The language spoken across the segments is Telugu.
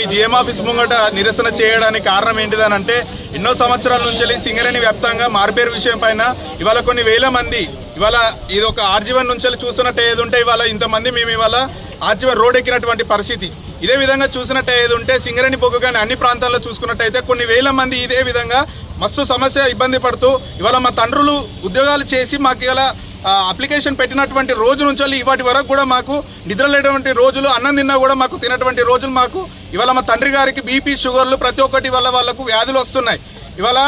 ఈ జిఎం ఆఫీస్ ముంగట నిరసన చేయడానికి కారణం ఏంటిదని అంటే ఎన్నో సంవత్సరాల నుంచి వెళ్ళి సింగరేణి వ్యాప్తంగా మార్పేరు విషయం పైన ఇవాళ కొన్ని వేల మంది ఇవాళ ఇది ఒక ఆర్జీవన్ నుంచి వెళ్ళి చూస్తున్నట్టు ఏది ఉంటే ఇవాళ ఇంతమంది మేము ఇవాళ ఆర్జీవన్ రోడ్ ఎక్కినటువంటి పరిస్థితి. ఇదే విధంగా చూసినట్టు ఏది ఉంటే సింగరేణి బొగ్గు కానీ అన్ని ప్రాంతాల్లో చూసుకున్నట్టయితే కొన్ని వేల మంది ఇదే విధంగా మస్తు సమస్య ఇబ్బంది పడుతూ ఇవాళ మా తండ్రులు ఉద్యోగాలు చేసి మాకు ఇవాళ అప్లికేషన్ పెట్టినటువంటి రోజు నుంచి వెళ్ళి ఇవాటి వరకు కూడా మాకు నిద్రలేటువంటి రోజులు అన్నం తిన్నా కూడా మాకు తినటువంటి రోజులు మాకు. ఇవాళ మా తండ్రి గారికి బీపీ షుగర్లు ప్రతి ఒక్కటి వల్ల వాళ్ళకు వ్యాధులు వస్తున్నాయి. ఇవాళ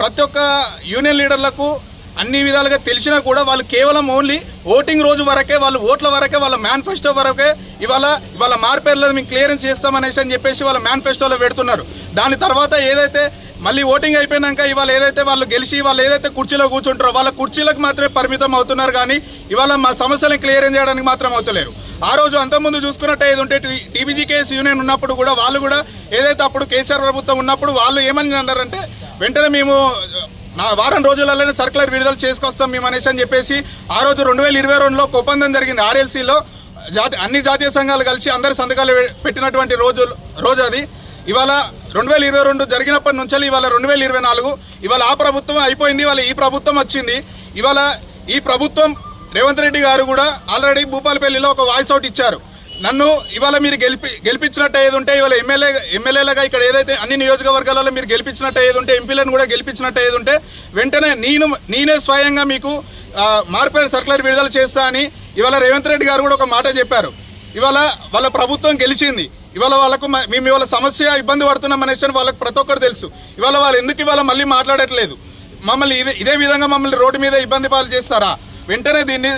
ప్రతి ఒక్క యూనియన్ లీడర్లకు అన్ని విధాలుగా తెలిసినా కూడా వాళ్ళు కేవలం ఓన్లీ ఓటింగ్ రోజు వరకే వాళ్ళు ఓట్ల వరకే వాళ్ళ మేనిఫెస్టో వరకే ఇవాళ ఇవాళ మార్పేర్లో మేము క్లియరెన్స్ చేస్తామనేసి అని చెప్పేసి వాళ్ళ మేనిఫెస్టోలో పెడుతున్నారు. దాని తర్వాత ఏదైతే మళ్ళీ ఓటింగ్ అయిపోయినాక ఇవాళ ఏదైతే వాళ్ళు గెలిచి వాళ్ళు ఏదైతే కుర్చీలో కూర్చుంటారో వాళ్ళ కుర్చీలకు మాత్రమే పరిమితం అవుతున్నారు కానీ ఇవాళ మా సమస్యలను క్లియరెన్స్ చేయడానికి మాత్రం అవుతలేరు. ఆ రోజు అంతకుముందు చూసుకున్నట్టు ఏది ఉంటే టీబీజీకేఎస్ యూనియన్ ఉన్నప్పుడు కూడా వాళ్ళు కూడా ఏదైతే అప్పుడు కేసీఆర్ ప్రభుత్వం ఉన్నప్పుడు వాళ్ళు ఏమని అన్నారంటే వెంటనే మేము నా వారం రోజులలోనే సర్కులర్ విడుదల చేసుకొస్తాం మేము అనేసి అని చెప్పేసి ఆ రోజు రెండు వేల ఇరవై రెండులో ఒప్పందం జరిగింది ఆర్ఎల్సీలో. జాతి అన్ని జాతీయ సంఘాలు కలిసి అందరి సంతకాలు పెట్టినటువంటి రోజు రోజు అది. ఇవాళ రెండు వేల ఇరవై రెండు జరిగినప్పటి నుంచి ఇవాళ రెండు వేల ఇరవై నాలుగు. ఇవాళ ఆ ప్రభుత్వం అయిపోయింది ఇవాళ ఈ ప్రభుత్వం వచ్చింది. ఇవాళ ఈ ప్రభుత్వం రేవంత్ రెడ్డి గారు కూడా ఆల్రెడీ భూపాలపల్లిలో ఒక వాయిస్ అవుట్ ఇచ్చారు. నన్ను ఇవాళ మీరు గెలిపి గెలిపించినట్టు ఏది ఉంటే ఇవాళ ఎమ్మెల్యే ఎమ్మెల్యేలుగా ఇక్కడ ఏదైతే అన్ని నియోజకవర్గాలలో మీరు గెలిపించినట్టు ఏది ఉంటే ఎంపీలను కూడా గెలిపించినట్టు ఏది ఉంటే వెంటనే నేను నేనే స్వయంగా మీకు మార్పేరు సర్కులర్ విడుదల చేస్తా అని ఇవాళ రేవంత్ రెడ్డి గారు కూడా ఒక మాట చెప్పారు. ఇవాళ వాళ్ళ ప్రభుత్వం గెలిచింది. ఇవాళ వాళ్ళకు మేము ఇవాళ సమస్య ఇబ్బంది పడుతున్నాం అనేసి వాళ్ళకి ప్రతి ఒక్కరు తెలుసు. ఇవాళ వాళ్ళు ఎందుకు ఇవాళ మళ్ళీ మాట్లాడట్లేదు? మమ్మల్ని ఇదే ఇదే విధంగా మమ్మల్ని రోడ్డు మీద ఇబ్బంది పాలు చేస్తారా? వెంటనే దీన్ని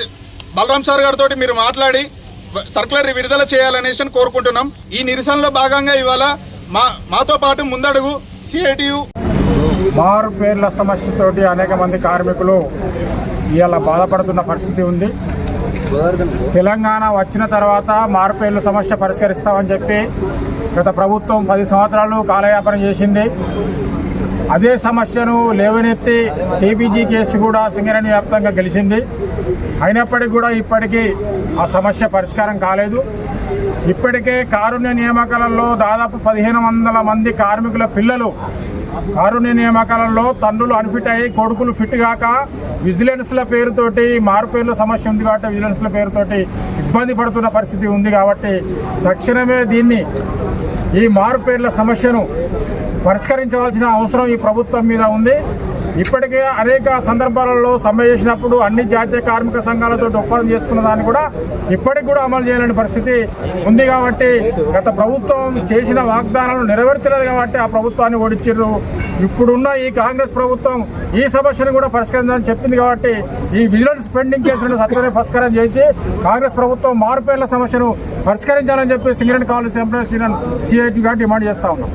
బలరాం సార్ గారితో మీరు మాట్లాడి సర్కులర్ విడుదల చేయాలనేసి కోరుకుంటున్నాం. ఈ నిరసనలో భాగంగా ఇవాళ మా మాతో పాటు ముందడుగు సిఐటియు మారు పేర్ల సమస్యతోటి అనేక మంది కార్మికులు ఇవాళ బాధపడుతున్న పరిస్థితి ఉంది. తెలంగాణ వచ్చిన తర్వాత మారుపేర్ల సమస్య పరిష్కరిస్తామని చెప్పి గత ప్రభుత్వం పది సంవత్సరాలు కాలయాపన చేసింది. అదే సమస్యను లేవనెత్తి టీబీజీ కేసు కూడా సింగరేణి వ్యాప్తంగా గెలిచింది. అయినప్పటికీ కూడా ఇప్పటికీ ఆ సమస్య పరిష్కారం కాలేదు. ఇప్పటికే కారుణ్య నియామకాలలో దాదాపు పదిహేను వందల మంది కార్మికుల పిల్లలు కారుణ్య నియామకాలలో తండ్రులు అన్ఫిట్ అయ్యి కొడుకులు ఫిట్ కాక విజిలెన్స్ల పేరుతోటి మారుపేర్ల సమస్య ఉంది కాబట్టి విజిలెన్స్ల పేరుతోటి ఇబ్బంది పడుతున్న పరిస్థితి ఉంది కాబట్టి తక్షణమే దీన్ని ఈ మారుపేర్ల సమస్యను పరిష్కరించవలసిన అవసరం ఈ ప్రభుత్వం మీద ఉంది. ఇప్పటికే అనేక సందర్భాలలో సమ్మె చేసినప్పుడు అన్ని జాతీయ కార్మిక సంఘాలతో ఒప్పందం చేసుకున్న దాన్ని కూడా ఇప్పటికి కూడా అమలు చేయలేని పరిస్థితి ఉంది కాబట్టి గత ప్రభుత్వం చేసిన వాగ్దానాలు నెరవేర్చలేదు కాబట్టి ఆ ప్రభుత్వాన్ని ఓడించారు ఇప్పుడున్న ఈ కాంగ్రెస్ ప్రభుత్వం ఈ సమస్యను కూడా పరిష్కరించాలని చెప్పింది కాబట్టి ఈ విజిలెన్స్ పెండింగ్ కేసులను సత్వరే పరిష్కారం చేసి కాంగ్రెస్ ప్రభుత్వం మారుపేర్ల సమస్యను పరిష్కరించాలని చెప్పి సింగరేణి కాలేజ్ ఎంప్లాయీస్ యూనియన్ సిఐటిగా డిమాండ్ చేస్తా ఉన్నాం.